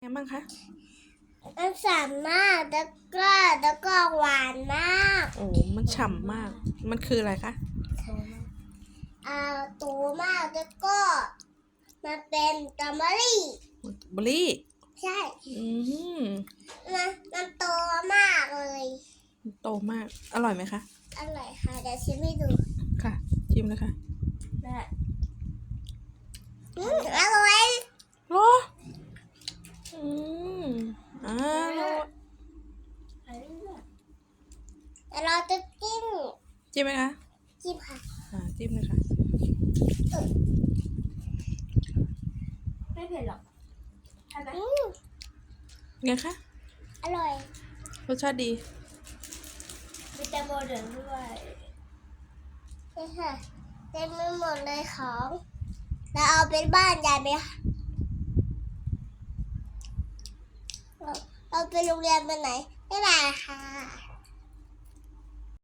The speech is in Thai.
ไงบ้างคะมันสามมากแล้วก็แล้วก็หวานมากโอ้มันฉ่ำมาก มันคืออะไรคะอ่าโตมากแล้วก็มันเป็นสตรอเบอรี่เบอร์รี่ ใช่อืมมันมันโตมากเลยโตมาก อร่อยไหมคะ อร่อยค่ะ เดี๋ยวชิมให้ดู ค่ะ ชิมเลยค่ะได้อืมอร่อย รออืม อ่าโรยเดี๋ยวเราจะกินจิ้มไหมคะจิ้มค่ะอ่าจิ้มเลยค่ะไม่เผ็ดหรอกใช่ไหมอืมไงคะอร่อยรสชาติดีมีแตงโมเหลืองด้วยใช่ค่ะเต็มไปหมดเลยของเราเอาเป็นบ้านยายไหมคะ เราไปโรงเรียนวันไหนไม่ได้ค่ะ